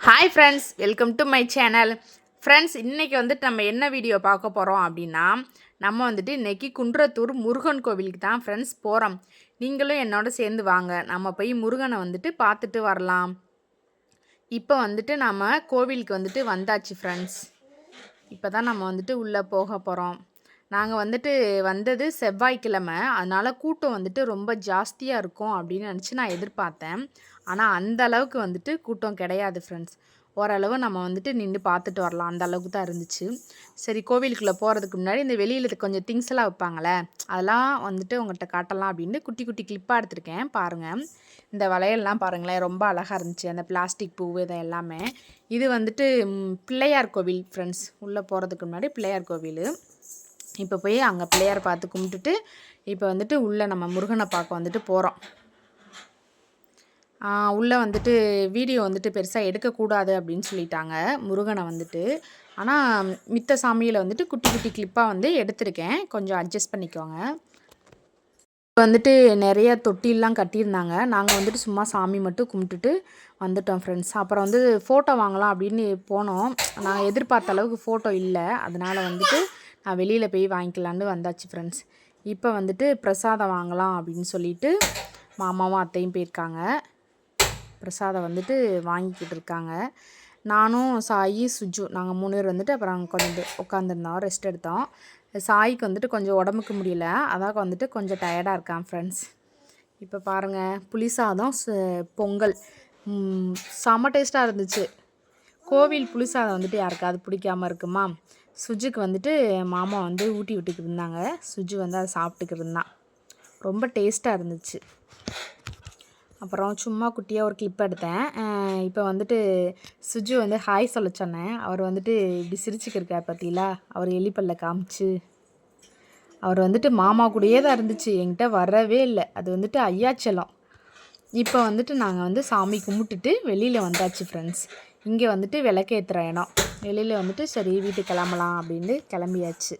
Hi friends welcome to my channel friends இன்றைக்கி வந்துட்டு நம்ம என்ன வீடியோ பார்க்க போகிறோம் அப்படின்னா நம்ம வந்துட்டு இன்றைக்கி குன்றத்தூர் முருகன் கோவிலுக்கு தான் ஃப்ரெண்ட்ஸ் போகிறோம் நீங்களும் என்னோட சேர்ந்து வாங்க. நம்ம போய் முருகனை வந்துட்டு பார்த்துட்டு வரலாம். இப்போ வந்துட்டு நம்ம கோவிலுக்கு வந்துட்டு வந்தாச்சு ஃப்ரெண்ட்ஸ் இப்போ தான் நம்ம வந்துட்டு உள்ளே போக போகிறோம் நாங்கள் வந்துட்டு வந்தது செவ்வாய்க்கிழமை. அதனால் கூட்டம் வந்துட்டு ரொம்ப ஜாஸ்தியாக இருக்கும் அப்படின்னு நினச்சி நான் எதிர்பார்த்தேன். ஆனால் அந்த அளவுக்கு வந்துட்டு கூட்டம் கிடையாது ஃப்ரெண்ட்ஸ் ஓரளவு நம்ம வந்துட்டு நின்று பார்த்துட்டு வரலாம். அந்த அளவுக்கு தான் இருந்துச்சு. சரி கோவிலுக்குள்ளே போகிறதுக்கு முன்னாடி இந்த வெளியில் கொஞ்சம் திங்ஸ் எல்லாம் வைப்பாங்களே அதெல்லாம் வந்துட்டு உங்கள்கிட்ட காட்டலாம் அப்படின்னு குட்டி குட்டி கிளிப்பாக எடுத்திருக்கேன். பாருங்கள் இந்த வளையல்லாம் பாருங்களேன் ரொம்ப அழகாக இருந்துச்சு. அந்த பிளாஸ்டிக் பூ இதை எல்லாமே. இது வந்துட்டு பிள்ளையார் கோவில் ஃப்ரெண்ட்ஸ் உள்ளே போகிறதுக்கு முன்னாடி பிள்ளையார் கோவில். இப்போ போய் அங்கே பிள்ளையார் பார்த்து கும்பிட்டுட்டு இப்போ வந்துட்டு உள்ளே நம்ம முருகனை பார்க்க வந்துட்டு போகிறோம் உள்ளே வந்துட்டு வீடியோ வந்துட்டு பெருசாக எடுக்கக்கூடாது அப்படின்னு சொல்லிட்டாங்க முருகனை வந்துட்டு. ஆனால் மித்த சாமியில் வந்துட்டு குட்டி குட்டி கிளிப்பாக வந்து எடுத்திருக்கேன். கொஞ்சம் அட்ஜஸ்ட் பண்ணிக்கோங்க. இப்போ வந்துட்டு நிறைய தொட்டிலாம் கட்டியிருந்தாங்க. நாங்கள் வந்துட்டு சும்மா சாமி மட்டும் கும்பிட்டுட்டு வந்துட்டோம் ஃப்ரெண்ட்ஸ் அப்புறம் வந்து ஃபோட்டோ வாங்கலாம் அப்படின்னு போனோம். நான் எதிர்பார்த்த அளவுக்கு ஃபோட்டோ இல்லை. அதனால் வந்துட்டு நான் வெளியில் போய் வாங்கிக்கலான்னு வந்தாச்சு ஃப்ரெண்ட்ஸ் இப்போ வந்துட்டு பிரசாதம் வாங்கலாம் அப்படின்னு சொல்லிட்டு மாமாவும் அத்தையும் போயிருக்காங்க. பிரசாதம் வந்துட்டு வாங்கிக்கிட்டு இருக்காங்க நானும் சாயி சுஜு நாங்கள் மூணு பேர் வந்துட்டு அப்புறம் கொஞ்சம் உட்காந்துருந்தோம் ரெஸ்ட் எடுத்தோம். சாய்க்கு வந்துட்டு கொஞ்சம் உடம்புக்கு முடியல. அதான் வந்துட்டு கொஞ்சம் டயர்டாக இருக்கான் ஃப்ரெண்ட்ஸ் இப்போ பாருங்கள் புளி சாதம் பொங்கல். செம டேஸ்ட்டாக இருந்துச்சு. கோவில் புளி சாதம் வந்துட்டு யாருக்காவது பிடிக்காம இருக்குமா? சுஜுக்கு வந்துட்டு மாமா வந்து ஊட்டி விட்டுக்கிட்டு இருந்தாங்க. சுஜு வந்து அதை சாப்பிட்டுக்கிட்டு இருந்தான். ரொம்ப டேஸ்ட்டாக இருந்துச்சு. அப்புறம் சும்மா குட்டியாக ஒரு கிளிப் எடுத்தேன். இப்போ வந்துட்டு சுஜு வந்து ஹாய் சொல்ல சொன்னேன் அவர் வந்துட்டு இப்படி சிரிச்சுக்கிருக்கார் பார்த்தீங்களா அவர் எலிப்பல்ல காமிச்சு. அவர் வந்துட்டு மாமா கூடயே தான் இருந்துச்சு. என்கிட்ட வரவே இல்லை. அது வந்துட்டு ஐயாச்சலம் இப்போ வந்துட்டு நாங்கள் வந்து சாமி கும்பிட்டுட்டு வெளியில் வந்தாச்சு ஃப்ரெண்ட்ஸ் இங்கே வந்துட்டு விளக்கேற்றுற இடம். வெளியில் வந்துட்டு சரி வீட்டுக்கு கிளம்பலாம் அப்படின்னு கிளம்பியாச்சு.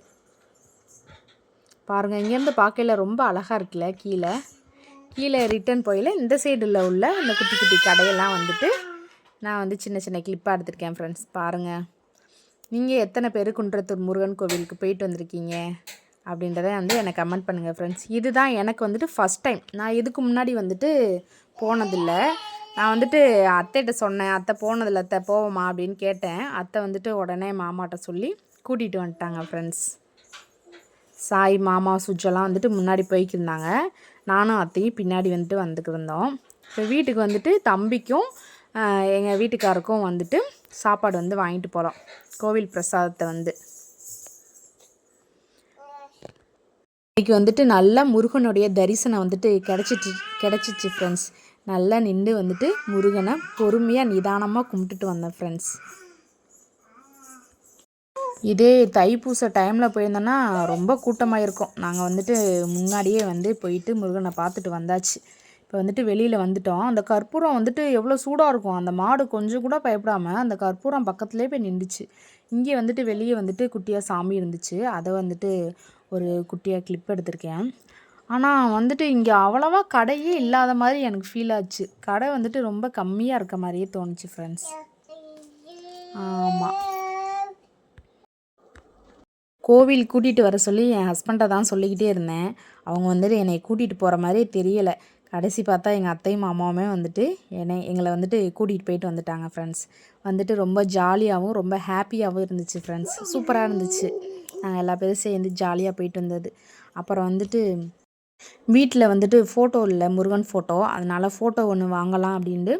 பாருங்கள் இங்கேருந்து பார்க்கையில ரொம்ப அழகாக இருக்குல்ல கீழே. கீழே ரிட்டர்ன் போயில இந்த சைடில் உள்ள இந்த குட்டி குட்டி கடையெல்லாம் வந்துட்டு நான் வந்து சின்ன சின்ன கிளிப்பாக எடுத்திருக்கேன் ஃப்ரெண்ட்ஸ் பாருங்கள் நீங்கள் எத்தனை பேர் குன்றத்தூர் முருகன் கோவிலுக்கு போயிட்டு வந்திருக்கீங்க? அப்படின்றத வந்து எனக்கு கமெண்ட் பண்ணுங்கள் ஃப்ரெண்ட்ஸ் இதுதான் எனக்கு வந்துட்டு ஃபஸ்ட் டைம் நான் இதுக்கு முன்னாடி வந்துட்டு போனதில்லை. நான் வந்துட்டு அத்தைகிட்ட சொன்னேன் அத்தை போனதில்ல அத்தை போவோமா அப்படின்னு கேட்டேன். அத்தை வந்துட்டு உடனே மாமாட்ட சொல்லி கூட்டிகிட்டு வந்துட்டாங்க ஃப்ரெண்ட்ஸ் சாய் மாமா சுஜெல்லாம் வந்துட்டு முன்னாடி போய்க்கிருந்தாங்க. நானும் அத்தையும் பின்னாடி வந்துட்டு வந்துக்கிருந்தோம் இப்போ வீட்டுக்கு வந்துட்டு தம்பிக்கும் எங்கள் வீட்டுக்காருக்கும் வந்துட்டு சாப்பாடு வந்து வாங்கிட்டு போகிறோம் கோவில் பிரசாதத்தை வந்து. இன்றைக்கி வந்துட்டு நல்லா முருகனுடைய தரிசனம் வந்துட்டு கிடச்சிட்டு கிடச்சிச்சு ஃப்ரெண்ட்ஸ் நல்லா நின்று வந்துட்டு முருகனை பொறுமையாக நிதானமாக கும்பிட்டுட்டு வந்தேன் ஃப்ரெண்ட்ஸ் இதே தைப்பூச டைமில் போயிருந்தோன்னா ரொம்ப கூட்டமாக இருக்கும் நாங்கள் வந்துட்டு முன்னாடியே வந்து போயிட்டு முருகனை பார்த்துட்டு வந்தாச்சு. இப்போ வந்துட்டு வெளியில் வந்துட்டோம். அந்த கற்பூரம் வந்துட்டு எவ்வளோ சூடாக இருக்கும். அந்த மாடு கொஞ்சம் கூட பயப்படாமல் அந்த கற்பூரம் பக்கத்துலேயே போய் நின்றுச்சு. இங்கே வந்துட்டு வெளியே வந்துட்டு குட்டியாக சாமி இருந்துச்சு. அதை வந்துட்டு ஒரு குட்டியாக கிளிப் எடுத்திருக்கேன். ஆனால் வந்துட்டு இங்கே அவ்வளோவா கடையே இல்லாத மாதிரி எனக்கு ஃபீல் ஆச்சு. கடை வந்துட்டு ரொம்ப கம்மியாக இருக்க மாதிரியே தோணுச்சு ஃப்ரெண்ட்ஸ் ஆமாம் கோவில் கூட்டிகிட்டு வர சொல்லி என் ஹஸ்பண்டை தான் சொல்லிக்கிட்டே இருந்தேன். அவங்க வந்துட்டு என்னை கூட்டிகிட்டு போகிற மாதிரியே தெரியலை. கடைசி பார்த்தா எங்கள் அத்தையும் மாமாவுமே வந்துட்டு என்னை எங்களை வந்துட்டு கூட்டிகிட்டு போயிட்டு வந்துட்டாங்க ஃப்ரெண்ட்ஸ் வந்துட்டு ரொம்ப ஜாலியாகவும் ரொம்ப ஹாப்பியாகவும் இருந்துச்சு ஃப்ரெண்ட்ஸ் சூப்பராக இருந்துச்சு. நாங்கள் எல்லா பேரும் சேர்ந்து ஜாலியாக போயிட்டு வந்தது. அப்புறம் வந்துட்டு வீட்டில் வந்துட்டு ஃபோட்டோ இல்லை முருகன் ஃபோட்டோ அதனால் ஃபோட்டோ ஒன்று வாங்கலாம் அப்படின்ட்டு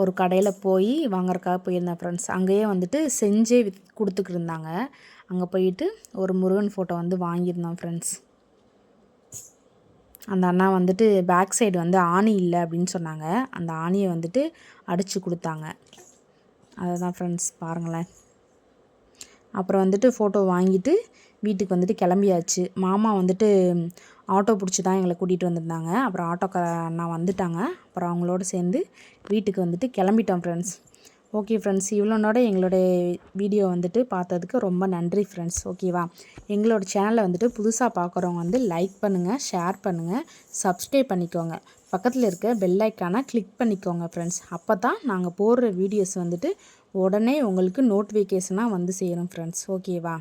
ஒரு கடையில் போய் வாங்குறதுக்காக போயிருந்தேன் ஃப்ரெண்ட்ஸ் அங்கேயே வந்துட்டு செஞ்சே வித் கொடுத்துக்கிட்டு இருந்தாங்க. அங்கே போயிட்டு ஒரு முருகன் ஃபோட்டோ வந்து வாங்கியிருந்தோம் ஃப்ரெண்ட்ஸ் அந்த அண்ணா வந்துட்டு பேக் சைடு வந்து ஆணி இல்லை அப்படின்னு சொன்னாங்க. அந்த ஆணியை வந்துட்டு அடித்து கொடுத்தாங்க. அதை தான் ஃப்ரெண்ட்ஸ் பாருங்களேன். அப்புறம் வந்துட்டு ஃபோட்டோ வாங்கிட்டு வீட்டுக்கு வந்துட்டு கிளம்பியாச்சு. மாமா வந்துட்டு ஆட்டோ பிடிச்சி தான் எங்களை கூட்டிகிட்டு வந்திருந்தாங்க. அப்புறம் ஆட்டோக்கார அண்ணா வந்துட்டாங்க. அப்புறம் அவங்களோட சேர்ந்து வீட்டுக்கு வந்துட்டு கிளம்பிட்டோம் ஃப்ரெண்ட்ஸ் ஓகே ஃப்ரெண்ட்ஸ் இவ்வளோனோட எங்களுடைய வீடியோ வந்துட்டு பார்த்ததுக்கு ரொம்ப நன்றி ஃப்ரெண்ட்ஸ் ஓகேவா எங்களோட சேனலை வந்துட்டு புதுசாக பார்க்குறவங்க வந்து லைக் பண்ணுங்கள் ஷேர் பண்ணுங்கள் சப்ஸ்கிரைப் பண்ணிக்கோங்க. பக்கத்தில் இருக்க பெல் ஐக்கானை கிளிக் பண்ணிக்கோங்க ஃப்ரெண்ட்ஸ் அப்போ தான் நாங்கள் போடுற வீடியோஸ் வந்துட்டு உடனே உங்களுக்கு நோட்டிஃபிகேஷனாக வந்து சேரும் ஃப்ரெண்ட்ஸ் ஓகேவா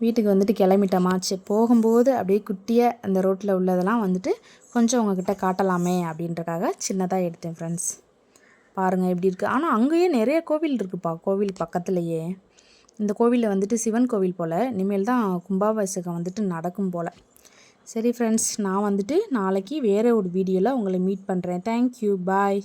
வீட்டுக்கு வந்துட்டு கிளம்பிட்டோமாச்சு. போகும்போது அப்படியே குட்டியாக அந்த ரோட்டில் உள்ளதெல்லாம் வந்துட்டு கொஞ்சம் உங்ககிட்ட காட்டலாமே அப்படின்றக்காக சின்னதாக எடுத்தேன் ஃப்ரெண்ட்ஸ் பாருங்கள் எப்படி இருக்குது ஆனால் அங்கேயே நிறைய கோவில் இருக்குப்பா. கோவில் பக்கத்துலேயே. இந்த கோவிலில் வந்துட்டு சிவன் கோவில் போல். இனிமேல் தான் கும்பாபிஷேகம் வந்துட்டு நடக்கும் போல். சரி ஃப்ரெண்ட்ஸ் நான் வந்துட்டு நாளைக்கு வேறு ஒரு வீடியோவில் உங்களை மீட் பண்ணுறேன் தேங்க்யூ பாய்